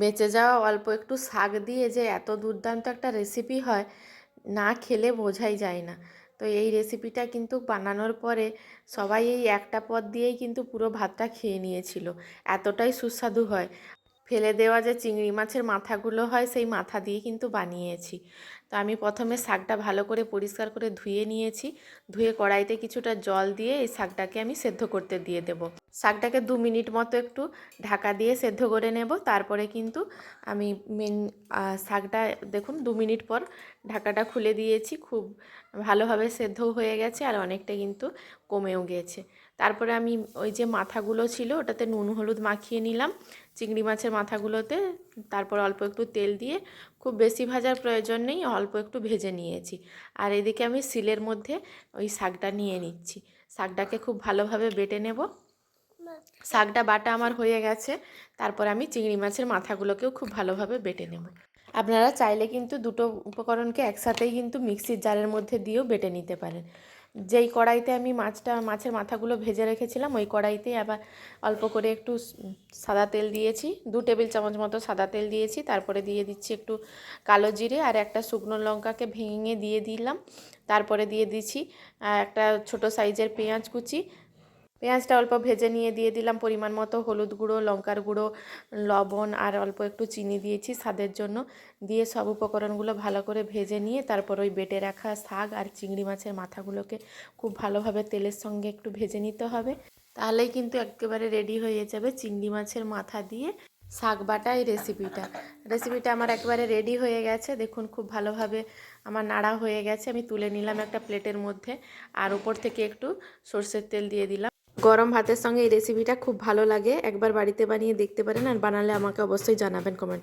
বেঁচে যাওয়া অল্প একটু শাক দিয়ে যে এত দুর্দান্ত একটা রেসিপি হয়, না খেলে বোঝাই যায় না। তো এই রেসিপিটা কিন্তু বানানোর পরে সবাই এই একটা পদ দিয়েই কিন্তু পুরো ভাতটা খেয়ে নিয়েছিল। এতটাই সুস্বাদু হয়। ফেলে দেওয়া যে চিংড়ি মাছের মাথাগুলো হয়, সেই মাথা দিয়ে কিন্তু বানিয়েছি। তো আমি প্রথমে শাকটা ভালো করে পরিষ্কার করে ধুয়ে নিয়েছি। ধুয়ে কড়াইতে কিছুটা জল দিয়ে এই শাকটাকে আমি সেদ্ধ করতে দিয়ে দেব। শাকটাকে দু মিনিট মতো একটু ঢাকা দিয়ে সেদ্ধ করে নেব। তারপরে কিন্তু আমি মেন শাকটা দেখুন দু মিনিট পর ঢাকাটা খুলে দিয়েছি। খুব ভালোভাবে সেদ্ধও হয়ে গেছে আর অনেকটা কিন্তু কমেও গিয়েছে তারপরে আমি ওই যে মাথাগুলো ছিল ওটাতে নুন, হলুদ মাখিয়ে নিলাম। চিংড়ি মাছের মাথাগুলোতে তারপর অল্প একটু তেল দিয়ে খুব বেশি ভাজার প্রয়োজন নেই, অল্প একটু ভেজে নিয়েছি। আর এদিকে আমি সিলের মধ্যে ওই শাকটা নিয়ে নিচ্ছি। শাকটাকে খুব ভালোভাবে বেটে নেব। শাকটা বাটা আমার হয়ে গেছে। তারপর আমি চিংড়ি মাছের মাথাগুলোকেও খুব ভালোভাবে বেটে নেব। আপনারা চাইলে কিন্তু দুটো উপকরণকে একসাথেই কিন্তু মিক্সির জারের মধ্যে দিয়েও বেটে নিতে পারেন। যেই কড়াইতে আমি মাছটা, মাছের মাথাগুলো ভেজে রেখেছিলাম, ওই কড়াইতে আবার অল্প করে একটু সাদা তেল দিয়েছি। দু টেবিল চামচ মতো সাদা তেল দিয়েছি, তারপরে দিয়ে দিচ্ছি একটু কালো জিরে আর একটা শুকনো লঙ্কাকে ভেঙে দিয়ে দিলাম। তারপরে দিয়ে দিচ্ছি একটা ছোট সাইজের পেঁয়াজ কুচি পেঁয়াজটা অল্প ভেজে নিয়ে দিয়ে দিলাম পরিমাণ মতো হলুদ গুঁড়ো, লঙ্কার গুঁড়ো, লবণ আর অল্প একটু চিনি দিয়েছি স্বাদের জন্য। দিয়ে সব উপকরণগুলো ভালো করে ভেজে নিয়ে তারপর ওই বেটে রাখা শাক আর চিংড়ি মাছের মাথাগুলোকে খুব ভালোভাবে তেলের সঙ্গে একটু ভেজে নিতে হবে। তাহলেই কিন্তু একেবারে রেডি হয়ে যাবে চিংড়ি মাছের মাথা দিয়ে শাক বাটা এই রেসিপিটা। রেসিপিটা আমার একবারে রেডি হয়ে গেছে। দেখুন খুব ভালোভাবে আমার নাড়া হয়ে গেছে। আমি তুলে নিলাম একটা প্লেটের মধ্যে আর উপর থেকে একটু সর্ষের তেল দিয়ে দিলাম। গরম ভাতের সঙ্গে এই রেসিপিটা খুব ভালো লাগে। একবার বাড়িতে বানিয়ে দেখতে পারেন আর বানালে আমাকে অবশ্যই জানাবেন কমেন্ট